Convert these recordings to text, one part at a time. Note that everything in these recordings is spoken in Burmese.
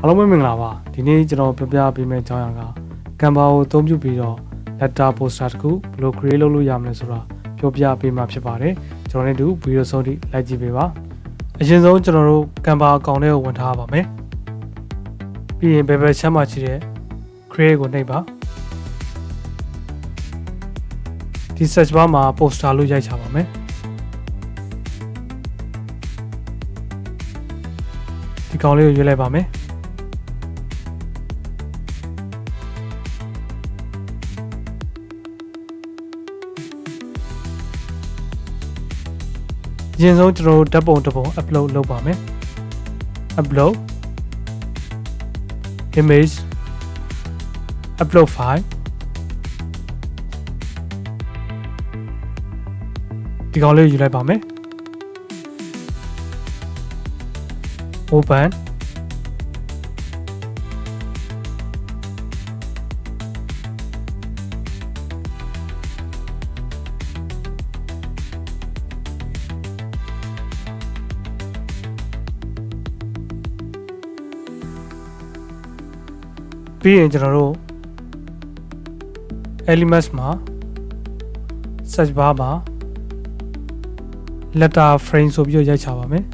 အားလုံးပဲမင်္ဂလာပါဒီနေ့ကျွန်တော်ပြပြပေးမယ့်အကြောင်းအရာက Canva ကိုအသုံးပြုပြီးတော့ letter poster တစ်ခုဘယ်လို create လုပ်လို့ရမလဲဆိုတာပြောပြပေးမှာဖြစ်ပါတယ်ကျွန်တော်လည်းဒီဗီဒီယိုဆုံးထိလိုက်ကြည့်ပေးပါအရင်ဆုံးကျွန်တော်တို့ Canva အကောင့်ထဲကိုဝင်ထားပါမယ်ပြီးရင်ဘယ်ဘက်ချမ်းမှာရှိတဲ့ create ကိုနှိပ်ပါဒီ search bar မှာ poster လို့ရိုက်ချပါမယ်ဒီကောင်လေးကိုရွေးလိုက်ပါမယ် အရင်ဆုံးကျွန်တော်တို့ဓာတ်ပုံတစ်ပုံ upload လုပ်ပါမယ် upload image upload file ဒီကောင်လေးကိုယူလိုက်ပါမယ် open ပြီးရင်ကျွန်တော်တို့ elements မှာ search bar မှာ letter frame ဆိုပြီးတော့ရိုက်ချပါမယ်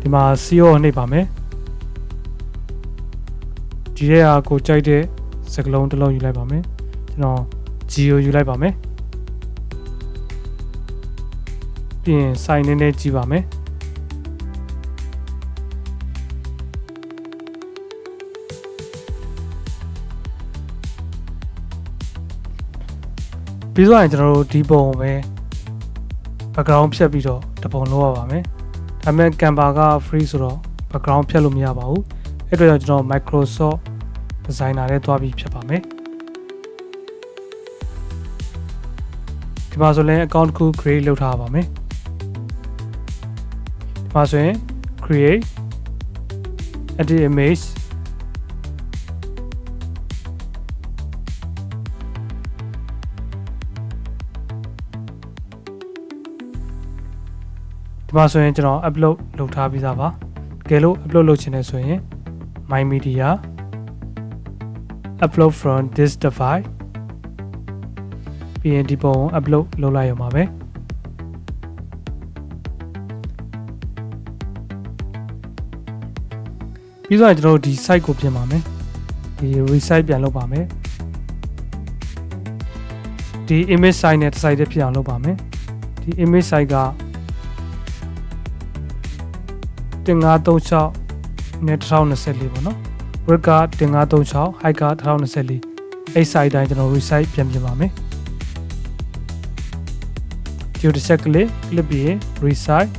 ဒီမှာ CO ကိုနှိပ်ပါမယ်ဒီထဲကကိုကြိုက်တဲ့စကလုံးတစ်လုံးယူလိုက်ပါမယ်ကျွန်တော် G ကိုယူလိုက်ပါမယ်ပြီးရင် sign နည်းနည်းကြည့်ပါမယ် ပြီးတော့ရင်ကျွန်တော်တို့ဒီပုံကိုပဲ background ဖြတ်ပြီးတော့တပုံလောက်ရပါမယ်ဒါပေမဲ့ Canva က free ဆိုတော့ background ဖြတ်လို့မရပါဘူးအဲ့အတွက်ကြောင့်ကျွန်တော် Microsoft Designer ထဲသွားပြီးဖြတ်ပါမယ်ဒီမှာဆိုရင် account တစ်ခု create လုပ်ထားပါမယ်ဒီမှာဆိုရင် create edit image မှာဆိုရင်ကျွန်တော် upload လုပ်ထားပြီးသားပါတကယ်လို့ upload လုပ်ချင်တယ်ဆိုရင် my media upload from this device ပြီးရင်ဒီပုံကို upload လုပ်လိုက်ရမှာပဲပြီးတော့ကျွန်တော်တို့ဒီ site ကိုပြင်ပါမယ်ဒီ resite ပြန်လုပ်ပါမယ်ဒီ image site နဲ့တစ် site တည်းဖြစ်အောင်လုပ်ပါမယ်ဒီ image site က 1536နဲ့1024ပေါ့နော် width က1536 height က1024အဲ့ site တိုင်းကျွန်တော် resite ပြန်ပြင်ပါမယ်ဒီတစ်ချက်ကလေး clip ပြီးရင် resite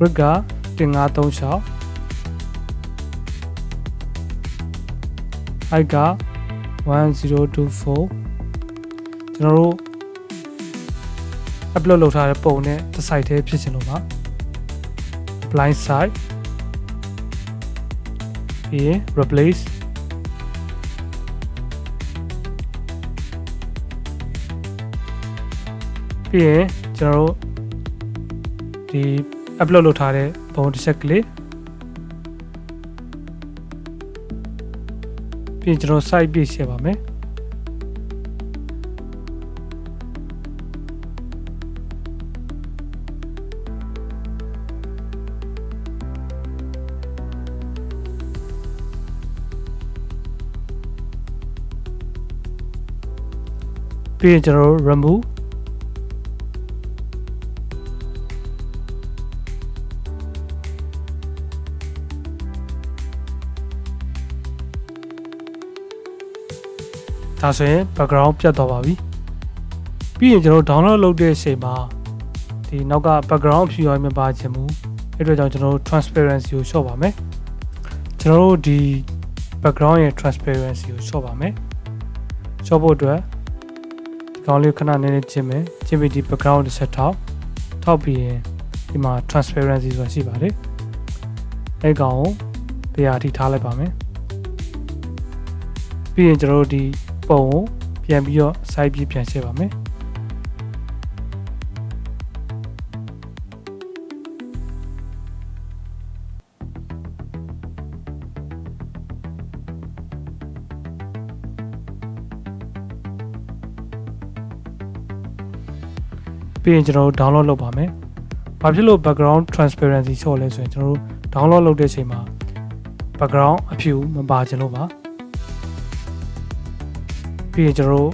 width က1536 height က1024ကျွန်တော်တို့ upload လုပ်ထားတဲ့ပုံနဲ့တစ် site တည်းဖြစ်ချင်လို့ပါ blind side ပြီးရင် replace ပြီးရင်ကျွန်တော်တို့ဒီ upload လုပ်ထားတဲ့ပုံတစ်ချက်ကလေးပြီးရင်ကျွန်တော် site ပြည့်ရှင်းပါမယ် ပြီးရင်ကျွန်တော်တို့ remove ဒါဆိုရင် background ပြတ်သွားပါပြီပြီးရင်ကျွန်တော်တို့ download လုပ်တဲ့အချိန်မှာဒီနောက်က background ဖြူရောမပါချင်ဘူးအဲ့အတွက်ကြောင့်ကျွန်တော်တို့ transparency ကိုလျှော့ပါမယ်ကျွန်တော်တို့ဒီ background ရဲ့ transparency ကိုလျှော့ပါမယ်လျှော့ဖို့အတွက်ဒီ ကောင်လေးကိုခဏနည်းနည်းချင်းမယ်ချင်းပြီးဒီ background တစ်ဆက်ထောက်ထောက်ပြီးရင်ဒီမှာ transparency ဆိုတာရှိပါတယ်အဲ့ကောင်ကိုတရားထိထားလိုက်ပါမယ်ပြီးရင်ကျွန်တော်တို့ဒီပုံကိုပြန်ပြီးတော့ site ပြပြန်ရှင်းပါမယ် ပြီးရင်ကျွန်တော်တို့ download လုပ်ပါမယ်။ဘာဖြစ်လို့ background transparency ချော့လဲဆိုရင်ကျွန်တော်တို့ download လုပ်တဲ့အချိန်မှာ background အဖြူမပါချင်လို့ပါ။ပြီးရင်ကျွန်တော်တို့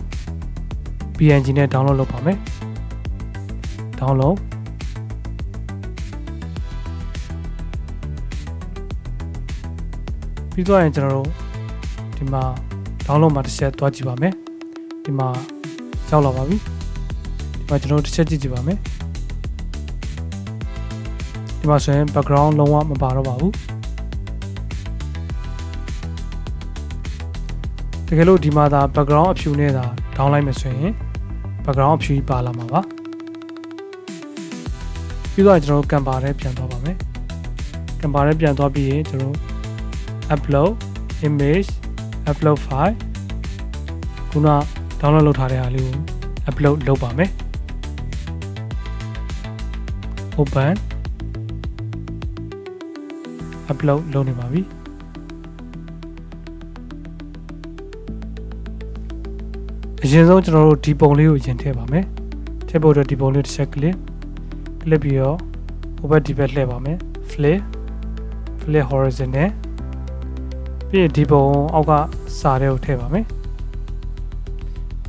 PNG နဲ့ download လုပ်ပါမယ်။ download ပြီးတော့ရင်ကျွန်တော်တို့ဒီမှာ download မှာတစ်ချက်တွားကြည့်ပါမယ်။ဒီမှာရောက်လာပါပြီ။ ဒီမှာကျွန်တော်တို့တစ်ချက်ကြည့်ကြည့်ပါမယ်။ဒီမှာဆိုရင် background လုံးဝမပါတော့ပါဘူး။တကယ်လို့ဒီမှာသာ background အဖြူနဲ့သာ down လိုက်မယ်ဆိုရင် background အဖြူကြီးပါလာမှာပါ။ပြီးတော့ကျွန်တော်တို့ Canva ထဲပြန်သွားပါမယ်။ Canva ထဲပြန်သွားပြီးရင်ကျွန်တော်တို့ upload image upload file ခုန download လုပ်ထားတဲ့အားလေးကို upload လုပ်ပါမယ် open upload လုပ်နေပါပြီအရင်ဆုံးကျွန်တော်တို့ဒီပုံလေးကိုရင်ထည့်ပါမယ်ထည့်ဖို့အတွက်ဒီပုံလေးတစ်ချက် click click ပြီးတော့ over ဒီဘက်လှည့်ပါမယ် flip flip horizontal ပြီးရင်ဒီပုံအောက်ကစာတွေကိုထည့်ပါမယ်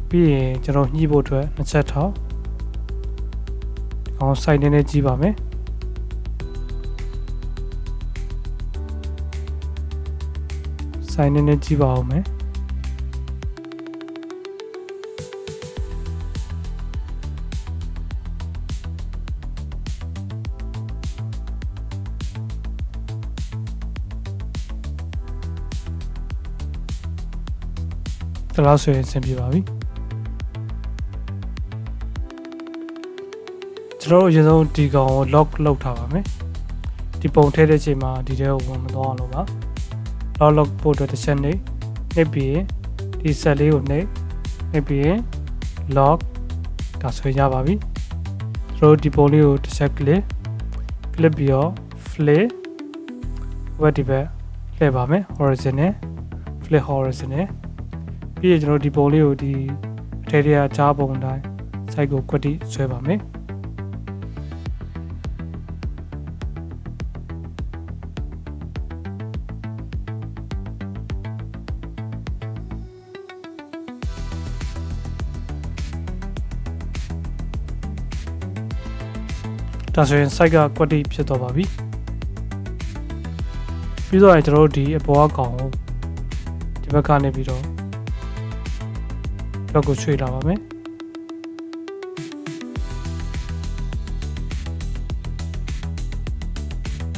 ပြီးရင်ကျွန်တော်ညှိဖို့အတွက်နှစ်ချက်ထောက် အောင် site နည်းနည်းကြီးပါမယ် site နည်းနည်းကြီးပါအောင်မယ်ဒါလို့ဆိုရင်အဆင်ပြေပါပြီ ကျွန်တော်တို့အရင်ဆုံးဒီကောင်ကို lock လုပ်ထားပါမယ်ဒီပုံထည့်တဲ့အချိန်မှာဒီထဲကိုဝင်မသွားအောင်လုပ်ပါ lock lock ပို့အတွက်တစ်ချက်နှိပ်နှိပ်ပြီးရင်ဒီ set လေးကိုနှိပ်နှိပ်ပြီးရင် lock ဒါဆိုရပါပြီကျွန်တော်တို့ဒီပုံလေးကိုတစ်ချက် click click ပြီးတော့ flip ဝက်ဒီဘက်လှည့်ပါမယ် horizontal flip horizontal ပြီးရင်ကျွန်တော်ဒီပုံလေးကိုဒီအထက်ထရကြားပုံတိုင်း site ကိုကွက်တိဆွဲပါမယ် ဒါဆိုရင် site ကကွက်တိဖြစ်သွားပါပြီပြီးတော့ရင်ကျွန်တော်တို့ဒီအပေါ်အကောင်ကိုဒီဘက်ကနေပြီးတော့ဘက်ကိုရွှေ့လာပါမယ်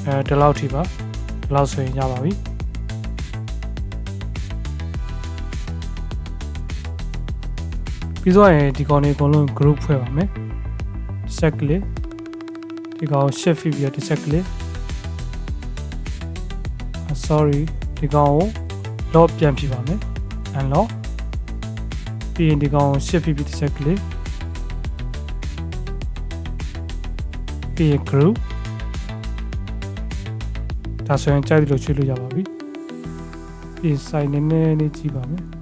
အဲဒီလောက်ထိပါဒီလောက်ဆိုရင်ရပါပြီပြီးတော့ရင်ဒီကောင်လေးအကုန်လုံး group ဖွဲ့ပါမယ် set click ဒီကောင် shift ပြီးတော့ set click sorry ဒီကောင်ကို lock ပြန်ပြပါမယ် unlock ပြီးရင်ဒီကောင် shift ပြီးတစ်ချက်ကလေးပြီးရင် group ဒါဆိုရင်ကြိုက်တယ်လို့ချွေးလို့ရပါပြီပြီး site နည်းနည်းလေးကြည့်ပါမယ်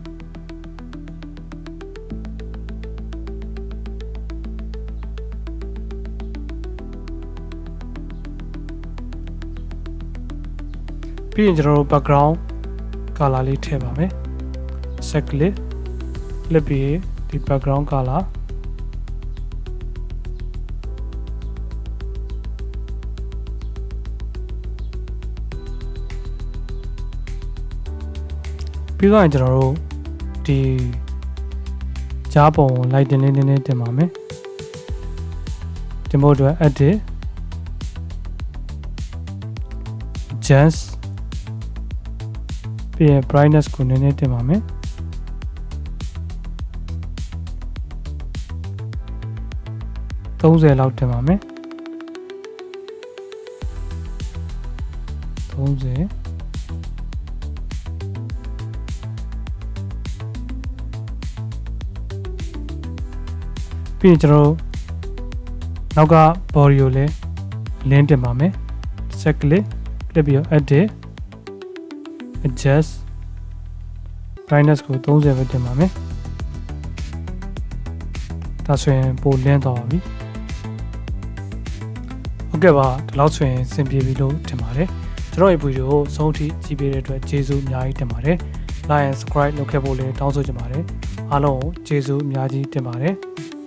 ပြီးရင်ကျွန်တော်တို့ background color လေးထည့်ပါမယ် set click လစ်ပြီးဒီ background color ပြီးတော့ကျွန်တော်တို့ဒီကြားပုံ light တင်လေးနည်းနည်းတင်ပါမယ်တင်ဖို့အတွက် edit adjust ပြီး ရင် brightness ကိုနည်းနည်းတင်ပါမယ်30လောက်တင်ပါမယ်30ပြီးရင်ကျွန်တော်တို့နောက်က body ကိုလည်း link တင်ပါမယ် set click click ပြီးတော့ edit adjust brightness ကို30ပဲတင်ပါမယ်ဒါဆိုရင်ပိုလင်းသွားပါပြီဟုတ်ကဲ့ပါဒီလောက်ဆိုရင်စင်ပြေပြီလို့ထင်ပါတယ်ကျွန်တော်ရဲ့ဗီဒီယိုကိုဆုံးထိကြည့်ပေးတဲ့အတွက်ကျေးဇူးအများကြီးတင်ပါတယ် like and subscribe လုပ်ခဲ့ဖို့လည်းတောင်းဆိုချင်ပါတယ်အားလုံးကိုကျေးဇူးအများကြီးတင်ပါတယ်